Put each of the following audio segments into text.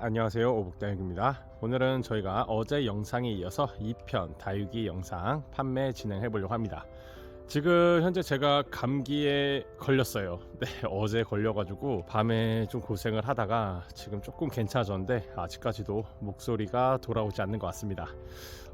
안녕하세요. 오복다육입니다. 오늘은 저희가 어제 영상에 이어서 2편 다육이 영상 판매 진행해 보려고 합니다. 지금 현재 제가 감기에 걸렸어요. 네 어제 걸려가지고 밤에 좀 고생을 하다가 지금 조금 괜찮아졌는데 아직까지도 목소리가 돌아오지 않는 것 같습니다.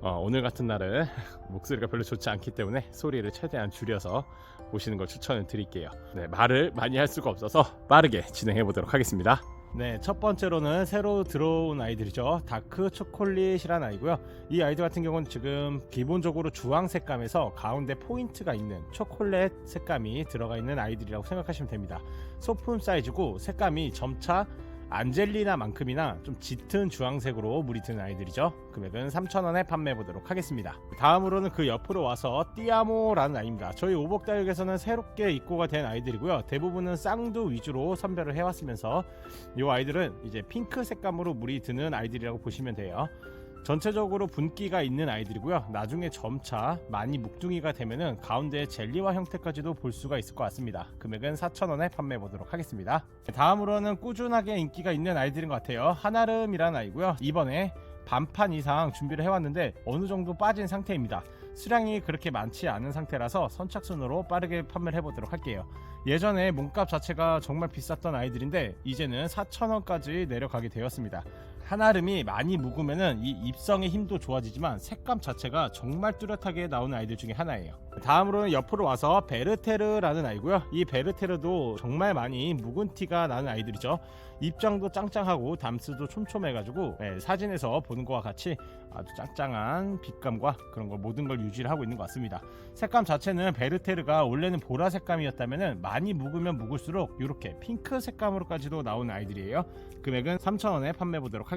어, 오늘 같은 날은 목소리가 별로 좋지 않기 때문에 소리를 최대한 줄여서 보시는 걸 추천을 드릴게요. 네 말을 많이 할 수가 없어서 빠르게 진행해 보도록 하겠습니다 네, 첫 번째로는 새로 들어온 아이들이죠. 다크 초콜릿이라는 아이고요. 이 아이들 같은 경우는 지금 기본적으로 주황 색감에서 가운데 포인트가 있는 초콜릿 색감이 들어가 있는 아이들이라고 생각하시면 됩니다. 소품 사이즈고 색감이 점차 안젤리나만큼이나 좀 짙은 주황색으로 물이 드는 아이들이죠. 금액은 3,000원에 판매해 보도록 하겠습니다. 다음으로는 그 옆으로 와서 띠아모라는 아이입니다. 저희 오복다육에서는 새롭게 입고가 된 아이들이고요. 대부분은 쌍두 위주로 선별을 해왔으면서 이 아이들은 이제 핑크 색감으로 물이 드는 아이들이라고 보시면 돼요. 전체적으로 분기가 있는 아이들이고요. 나중에 점차 많이 묵둥이가 되면은 가운데 젤리화 형태까지도 볼 수가 있을 것 같습니다. 금액은 4,000원에 판매해 보도록 하겠습니다. 다음으로는 꾸준하게 인기가 있는 아이들인 것 같아요. 한아름이라는 아이고요. 이번에 반판 이상 준비를 해왔는데 어느 정도 빠진 상태입니다. 수량이 그렇게 많지 않은 상태라서 선착순으로 빠르게 판매를 해보도록 할게요. 예전에 몸값 자체가 정말 비쌌던 아이들인데 이제는 4,000원까지 내려가게 되었습니다. 한아름이 많이 묵으면은 이 입성의 힘도 좋아지지만 색감 자체가 정말 뚜렷하게 나오는 아이들 중에 하나예요. 다음으로는 옆으로 와서 베르테르라는 아이고요. 이 베르테르도 정말 많이 묵은 티가 나는 아이들이죠. 입장도 짱짱하고 담스도 촘촘해가지고 네, 사진에서 보는 것과 같이 아주 짱짱한 빛감과 그런 걸 모든 걸 유지를 하고 있는 것 같습니다. 색감 자체는 베르테르가 원래는 보라 색감이었다면은 많이 묵으면 묵을수록 이렇게 핑크 색감으로까지도 나오는 아이들이에요. 금액은 3,000원에 판매 보도록 하겠습니다.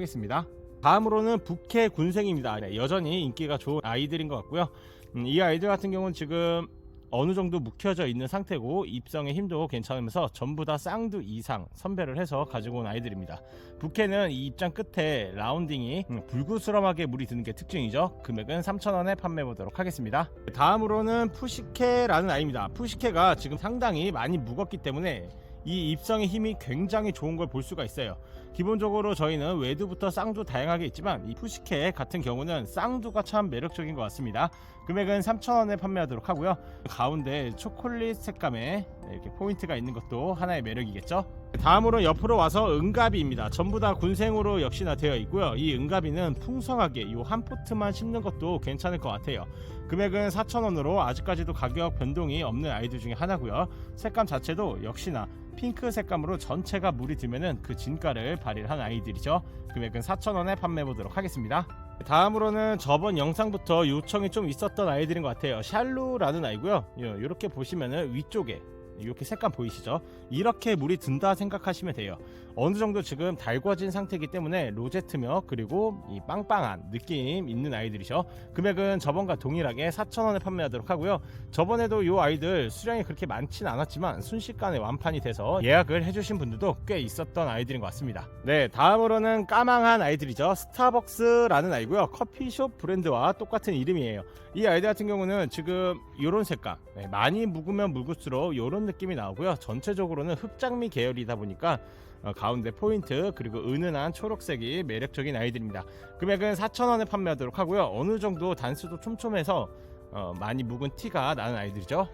다음으로는 부케 군생입니다. 네, 여전히 인기가 좋은 아이들인 것 같고요. 음, 이 아이들 같은 경우는 지금 어느 정도 묵혀져 있는 상태고 입성의 힘도 괜찮으면서 전부 다 쌍두 이상 선별을 해서 가지고 온 아이들입니다. 부케는 이 입장 끝에 라운딩이 음, 불구스름하게 물이 드는 게 특징이죠. 금액은 3,000원에 판매 보도록 하겠습니다. 다음으로는 푸시케라는 아이입니다. 푸시케가 지금 상당히 많이 묵었기 때문에 이 입성의 힘이 굉장히 좋은 걸 볼 수가 있어요. 기본적으로 저희는 외두부터 쌍두 다양하게 있지만 이 푸시케 같은 경우는 쌍두가 참 매력적인 것 같습니다. 금액은 3,000원에 판매하도록 하고요. 가운데 초콜릿 색감에 이렇게 포인트가 있는 것도 하나의 매력이겠죠. 다음으로 옆으로 와서 은가비입니다. 전부 다 군생으로 역시나 되어 있고요. 이 은가비는 풍성하게 이 한 포트만 심는 것도 괜찮을 것 같아요. 금액은 4,000원으로 아직까지도 가격 변동이 없는 아이들 중에 하나고요. 색감 자체도 역시나 핑크 색감으로 전체가 물이 들면은 그 진가를 발휘를 한 아이들이죠. 금액은 4,000원에 판매해 보도록 하겠습니다. 다음으로는 저번 영상부터 요청이 좀 있었던 아이들인 것 같아요. 샬루라는 아이고요. 이렇게 보시면은 위쪽에 이렇게 색감 보이시죠? 이렇게 물이 든다 생각하시면 돼요. 어느 정도 지금 달궈진 상태이기 때문에 로제트며 그리고 이 빵빵한 느낌 있는 아이들이죠. 금액은 저번과 동일하게 4,000원에 판매하도록 하고요. 저번에도 이 아이들 수량이 그렇게 많지는 않았지만 순식간에 완판이 돼서 예약을 해주신 분들도 꽤 있었던 아이들인 것 같습니다. 네, 다음으로는 까망한 아이들이죠. 스타벅스라는 아이고요. 커피숍 브랜드와 똑같은 이름이에요. 이 아이들 같은 경우는 지금 이런 색감 네, 많이 묵으면 묵을수록 이런 느낌이 나오고요. 전체적으로는 흑장미 계열이다 보니까 어, 가운데 포인트 그리고 은은한 초록색이 매력적인 아이들입니다. 금액은 4,000원에 판매하도록 하고요. 어느 정도 단수도 촘촘해서 어, 많이 묵은 티가 나는 아이들이죠.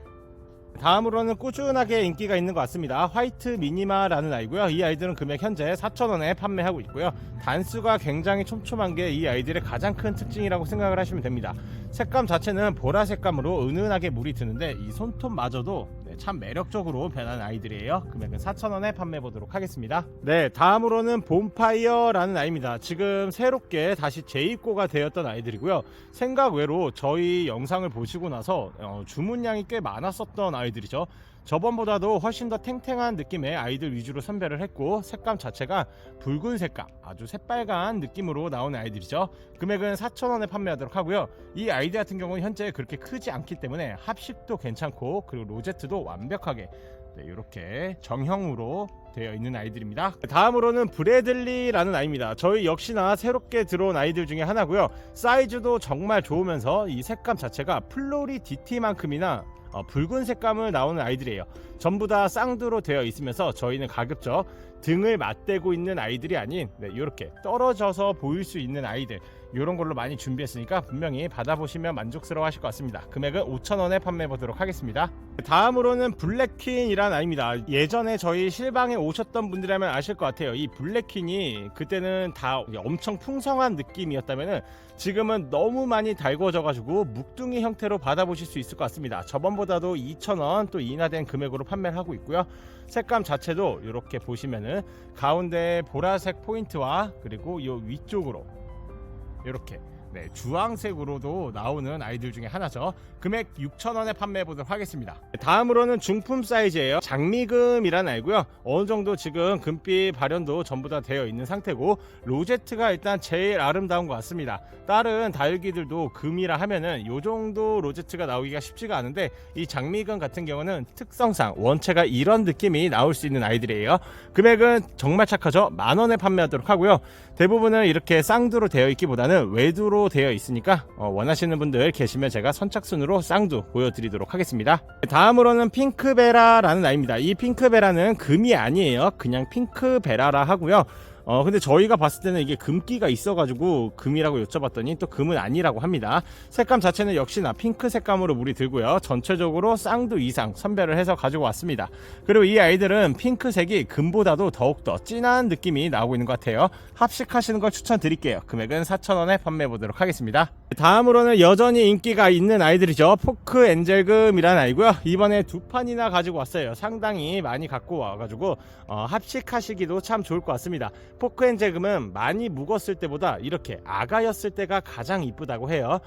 다음으로는 꾸준하게 인기가 있는 것 같습니다. 화이트 미니마라는 아이고요. 이 아이들은 금액 현재 4,000원에 판매하고 있고요. 단수가 굉장히 촘촘한 게 이 아이들의 가장 큰 특징이라고 생각을 하시면 됩니다. 색감 자체는 보라 색감으로 은은하게 물이 드는데 이 손톱마저도 네, 참 매력적으로 변한 아이들이에요. 금액은 4,000원에 판매해 보도록 하겠습니다. 네, 다음으로는 봄파이어라는 아이입니다. 지금 새롭게 다시 재입고가 되었던 아이들이고요. 생각 외로 저희 영상을 보시고 나서 어, 주문량이 꽤 많았었던 아이들이죠. 저번보다도 훨씬 더 탱탱한 느낌의 아이들 위주로 선별을 했고 색감 자체가 붉은 색감 아주 새빨간 느낌으로 나오는 아이들이죠 금액은 4,000원에 판매하도록 하고요 이 아이들 같은 경우는 현재 그렇게 크지 않기 때문에 합식도 괜찮고 그리고 로제트도 완벽하게 네, 이렇게 정형으로 되어 있는 아이들입니다. 다음으로는 브래들리라는 아이입니다. 저희 역시나 새롭게 들어온 아이들 중에 하나고요. 사이즈도 정말 좋으면서 이 색감 자체가 플로리 DT만큼이나 어, 붉은 색감을 나오는 아이들이에요. 전부 다 쌍두로 되어 있으면서 저희는 가급적 등을 맞대고 있는 아이들이 아닌 네, 이렇게 떨어져서 보일 수 있는 아이들 이런 걸로 많이 준비했으니까 분명히 받아보시면 만족스러워 하실 것 같습니다. 금액은 5,000원에 판매해 보도록 하겠습니다. 다음으로는 블랙퀸이란 아이입니다. 예전에 저희 실방에 오셨던 분들이라면 아실 것 같아요. 이 블랙퀸이 그때는 다 엄청 풍성한 느낌이었다면은 지금은 너무 많이 달궈져가지고 묵둥이 형태로 받아보실 수 있을 것 같습니다. 저번보다도 2,000원 또 인하된 금액으로 판매를 하고 있고요. 색감 자체도 이렇게 가운데 보라색 포인트와 그리고 이 위쪽으로 이렇게 네, 주황색으로도 나오는 아이들 중에 하나죠. 금액 6,000원에 판매해 보도록 하겠습니다. 다음으로는 중품 사이즈예요. 장미금이란 아이고요. 어느 정도 지금 금빛 발현도 전부 다 되어 있는 상태고 로제트가 일단 제일 아름다운 것 같습니다. 다른 다육이들도 금이라 하면은 요 정도 로제트가 나오기가 쉽지가 않은데 이 장미금 같은 경우는 특성상 원체가 이런 느낌이 나올 수 있는 아이들이에요. 금액은 정말 착하죠. 만 원에 판매하도록 하고요. 대부분은 이렇게 쌍두로 되어 있기보다는 외두로 되어 있으니까 어, 원하시는 분들 계시면 제가 선착순으로 쌍두 보여드리도록 하겠습니다. 다음으로는 핑크베라라는 아이입니다. 이 핑크베라는 금이 아니에요. 그냥 핑크베라라 하고요. 어 근데 저희가 봤을 때는 이게 금기가 있어가지고 금이라고 여쭤봤더니 또 금은 아니라고 합니다. 색감 자체는 역시나 핑크 색감으로 물이 들고요. 전체적으로 쌍두 이상 선별을 해서 가지고 왔습니다. 그리고 이 아이들은 핑크색이 금보다도 더욱더 진한 느낌이 나오고 있는 것 같아요. 합식하시는 걸 추천드릴게요. 금액은 4,000원에 판매해 보도록 하겠습니다. 다음으로는 여전히 인기가 있는 아이들이죠. 포크 엔젤금이라는 아이고요. 이번에 두 판이나 가지고 왔어요. 상당히 많이 갖고 와가지고 어, 합식하시기도 참 좋을 것 같습니다. 포크 엔젤금은 많이 묵었을 때보다 이렇게 아가였을 때가 가장 이쁘다고 해요.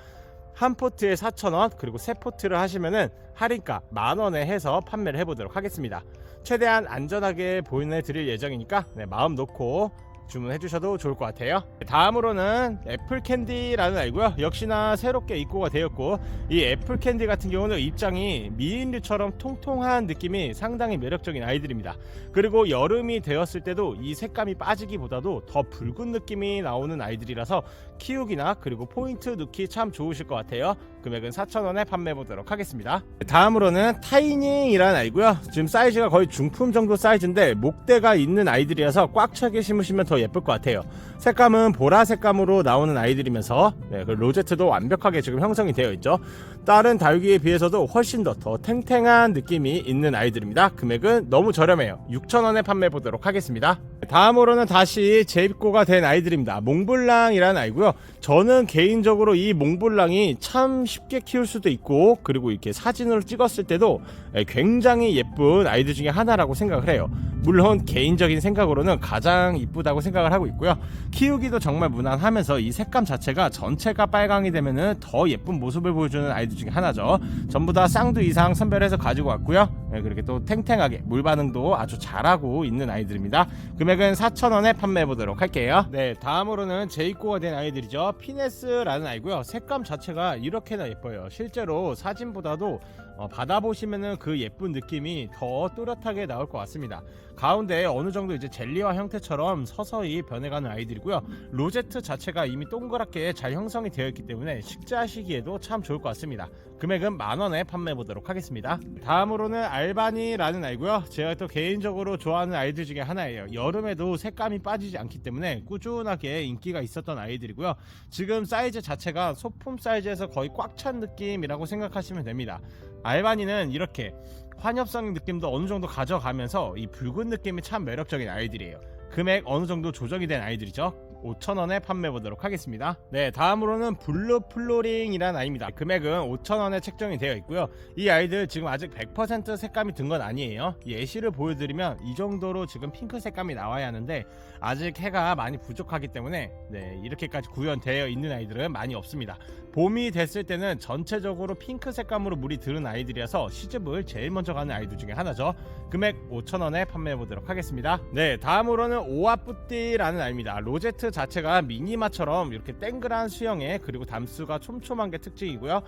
한 포트에 4,000원 그리고 세 포트를 하시면은 할인가 만 원에 해서 판매를 해보도록 하겠습니다. 최대한 안전하게 보내드릴 예정이니까 네, 마음 놓고 주문해 주셔도 좋을 것 같아요. 다음으로는 애플 캔디라는 아이고요. 역시나 새롭게 입고가 되었고 이 애플 캔디 같은 경우는 입장이 미인류처럼 통통한 느낌이 상당히 매력적인 아이들입니다. 그리고 여름이 되었을 때도 이 색감이 빠지기보다도 더 붉은 느낌이 나오는 아이들이라서 키우기나 그리고 포인트 넣기 참 좋으실 것 같아요. 금액은 4,000원에 판매해 보도록 하겠습니다. 다음으로는 타이닝이라는 아이고요. 지금 사이즈가 거의 중품 정도 사이즈인데 목대가 있는 아이들이라서 꽉 차게 심으시면 더 예쁠 것 같아요. 색감은 보라 색감으로 나오는 아이들이면서 네, 그 로제트도 완벽하게 지금 형성이 되어 있죠. 다른 다육이에 비해서도 훨씬 더, 더 탱탱한 느낌이 있는 아이들입니다. 금액은 너무 저렴해요. 6,000원에 판매해 보도록 하겠습니다. 다음으로는 다시 재입고가 된 아이들입니다. 몽블랑이라는 아이고요. 저는 개인적으로 이 몽블랑이 참 쉽게 키울 수도 있고 그리고 이렇게 사진으로 찍었을 때도 굉장히 예쁜 아이들 중에 하나라고 생각을 해요. 물론 개인적인 생각으로는 가장 이쁘다고 생각을 하고 있고요. 키우기도 정말 무난하면서 이 색감 자체가 전체가 빨강이 되면은 더 예쁜 모습을 보여주는 아이들 중에 하나죠. 전부 다 쌍두 이상 선별해서 가지고 왔고요. 네, 그렇게 또 탱탱하게 물 반응도 아주 잘하고 있는 아이들입니다. 금액은 4,000원에 판매해 보도록 할게요. 네, 다음으로는 재입고가 된 아이들이죠. 피네스라는 아이고요. 색감 자체가 이렇게나 예뻐요. 실제로 사진보다도 어, 받아보시면은 그 예쁜 느낌이 더 또렷하게 나올 것 같습니다. 가운데 어느 정도 이제 젤리화 형태처럼 서서히 변해가는 아이들이고요. 로제트 자체가 이미 동그랗게 잘 형성이 되어 있기 때문에 식재하시기에도 참 좋을 것 같습니다. 금액은 만 원에 판매해 보도록 하겠습니다. 다음으로는 알바니라는 아이고요. 제가 또 개인적으로 좋아하는 아이들 중에 하나예요. 여름에도 색감이 빠지지 않기 때문에 꾸준하게 인기가 있었던 아이들이고요. 지금 사이즈 자체가 소품 사이즈에서 거의 꽉 찬 느낌이라고 생각하시면 됩니다. 알바니는 이렇게 환엽성 느낌도 어느 정도 가져가면서 이 붉은 느낌이 참 매력적인 아이들이에요. 금액 어느 정도 조정이 된 아이들이죠. 5,000원에 판매 보도록 하겠습니다. 네, 다음으로는 블루 플로링이라는 아이입니다. 금액은 5,000원에 책정이 되어 있고요. 이 아이들 지금 아직 100% 색감이 든 건 아니에요. 예시를 보여드리면 이 정도로 지금 핑크 색감이 나와야 하는데 아직 해가 많이 부족하기 때문에 네, 이렇게까지 구현되어 있는 아이들은 많이 없습니다. 봄이 됐을 때는 전체적으로 핑크 색감으로 물이 들은 아이들이라서 시집을 제일 먼저 가는 아이들 중에 하나죠. 금액 5,000원에 판매해 보도록 하겠습니다. 네, 다음으로는 오아뿌띠라는 아이입니다. 로제트 자체가 미니마처럼 이렇게 땡그란 수영에 그리고 담수가 촘촘한 게 특징이고요.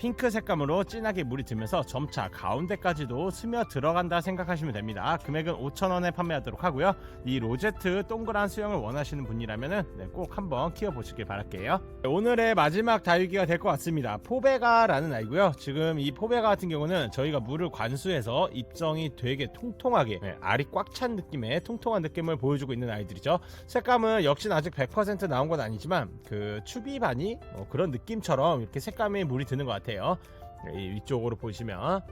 핑크 색감으로 진하게 물이 들면서 점차 가운데까지도 스며 들어간다 생각하시면 됩니다. 금액은 5,000원에 판매하도록 하고요. 이 로제트 동그란 수영을 원하시는 분이라면 네, 꼭 한번 키워보시길 바랄게요. 네, 오늘의 마지막 다육이가 될 것 같습니다. 포베가라는 아이고요. 지금 이 포베가 같은 경우는 저희가 물을 관수해서 입정이 되게 통통하게 네, 알이 꽉 찬 느낌의 통통한 느낌을 보여주고 있는 아이들이죠. 색감은 역시 아직 100% 나온 건 아니지만 그 추비바니 어, 그런 느낌처럼 이렇게 색감에 물이 드는 것 같아요. 네, 이 위쪽으로 보시면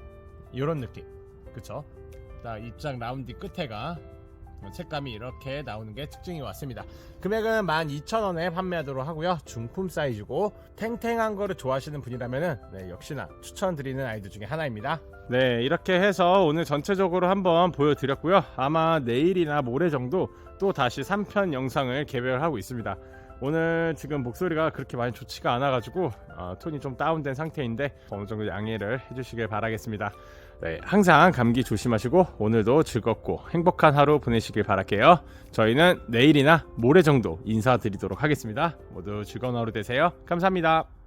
이런 느낌, 그쵸? 자 입장 뒤 끝에가 색감이 이렇게 나오는 게 특징이 왔습니다. 금액은 12,000원에 판매하도록 하고요. 중품 사이즈고 탱탱한 거를 좋아하시는 분이라면 네, 역시나 추천드리는 아이들 중에 하나입니다. 네, 이렇게 해서 오늘 전체적으로 한번 보여드렸고요. 아마 내일이나 모레 정도 또 다시 3편 영상을 개별을 하고 있습니다. 오늘 지금 목소리가 그렇게 많이 좋지가 않아가지고 어, 톤이 좀 다운된 상태인데 어느 정도 양해를 해주시길 바라겠습니다. 네, 항상 감기 조심하시고 오늘도 즐겁고 행복한 하루 보내시길 바랄게요. 저희는 내일이나 모레 정도 인사드리도록 하겠습니다. 모두 즐거운 하루 되세요. 감사합니다.